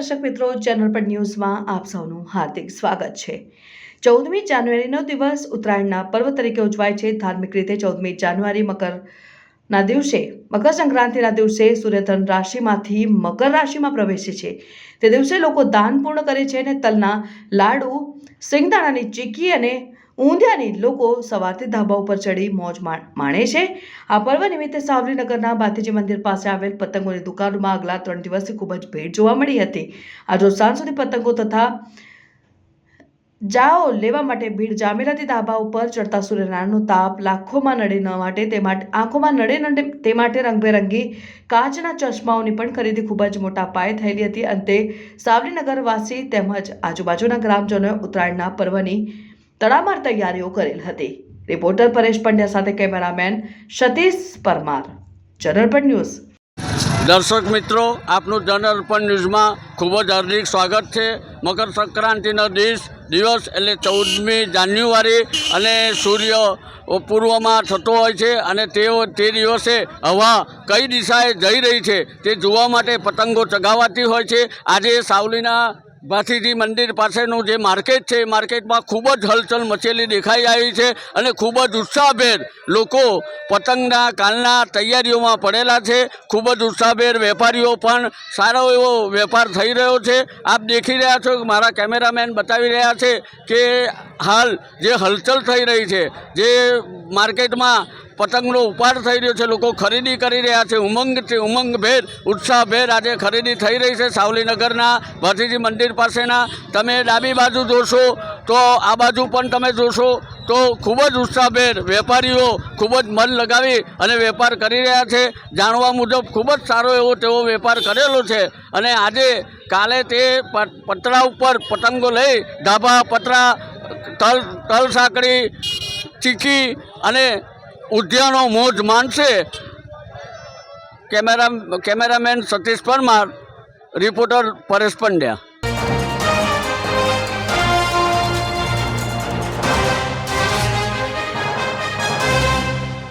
દર્શક મિત્રો ચેનલ પર ન્યૂઝમાં આપ સૌનું હાર્દિક સ્વાગત છે. ચૌદમી જાન્યુઆરીનો દિવસ ઉત્તરાયણના પર્વ તરીકે ઉજવાય છે. ધાર્મિક રીતે ચૌદમી જાન્યુઆરી મકરના દિવસે, મકર સંક્રાંતિના દિવસે સૂર્યધન રાશિમાંથી મકર રાશિમાં પ્રવેશે છે. તે દિવસે લોકો દાન પૂર્ણ કરે છે અને તલના લાડુ, સિંગદાણાની ચીકી અને ઊંધિયાની લોકો સવારથી ધાબા ઉપર ચડી મોજ માણે છે. આ પર્વ નિમિત્તે સાવલીનગરના બાતીજી મંદિર પાસે આવેલ પતંગોની દુકાનોમાં આગલા ત્રણ દિવસથી ખૂબ જ ભીડ જોવા મળી હતી. આજ સાંજ સુધી પતંગો તથા જાઓ લેવા માટે ભીડ જામેલાથી ધાબા ઉપર ચડતા સૂર્યનારાયણનો તાપ લાખોમાં નડે ન માટે તે માટે આંખોમાં નડે ન તે માટે રંગબેરંગી કાચના ચશ્માઓની પણ ખરીદી ખૂબ જ મોટા પાયે થયેલી હતી. અંતે સાવલીનગરવાસી તેમજ આજુબાજુના ગ્રામજનોએ ઉત્તરાયણના પર્વની તડામાર તૈયારીઓ કરેલ હતી. રિપોર્ટર પરેશ પંડ્યા સાથે કેમેરામેન સતીશ પરમાર. જનરપટ ન્યૂઝ. દર્શક મિત્રો, આપનું જનઅર્પણ ન્યૂઝમાં ખૂબ જ હાર્દિક સ્વાગત છે. મકર સંક્રાંતિનો દિવસ દિવસ એટલે ચૌદમી જાન્યુઆરી અને સૂર્ય પૂર્વમાં થતો હોય છે અને તેઓ તે દિવસે હવા કઈ દિશાએ જઈ રહી છે તે જોવા માટે પતંગો ચગાવાતી હોય છે. આજે સાવલીના ભાથીજી મંદિર પાસેનું જે માર્કેટ છે, એ માર્કેટમાં ખૂબ જ હલચલ મચેલી દેખાઈ આવી છે અને ખૂબ જ ઉત્સાહભેર લોકો પતંગના કાલના તૈયારીઓમાં પડેલા છે. ખૂબ જ ઉત્સાહભેર વેપારીઓ પણ સારો એવો વેપાર થઈ રહ્યો છે. આપ દેખી રહ્યા છો મારા કેમેરામેન બતાવી રહ્યા છે કે હાલ જે હલચલ થઈ રહી છે, જે માર્કેટમાં પતંગનો ઉપાડ થઈ રહ્યો છે, લોકો ખરીદી કરી રહ્યા છે. ઉમંગથી ઉમંગભેર, ઉત્સાહભેર આજે ખરીદી થઈ રહી છે સાવલીનગરના ભાતીજી મંદિર પાસેના. તમે ડાબી બાજુ જોશો, તો આ બાજુ પણ તમે જોશો, તો ખૂબ જ ઉત્સાહભેર વેપારીઓ ખૂબ જ મન લગાવી અને વેપાર કરી રહ્યા છે. જાણવા મુજબ ખૂબ જ સારો એવો તેઓ વેપાર કરેલો છે અને આજે કાલે તે પતરા ઉપર પતંગો લઈ ધાબા, પતરા, તલ તલ સાંકળી ચીકી અને ઉદ્યાનો મોજ માનશે camera cameraman Satish Parmar reporter Paresh Pandya.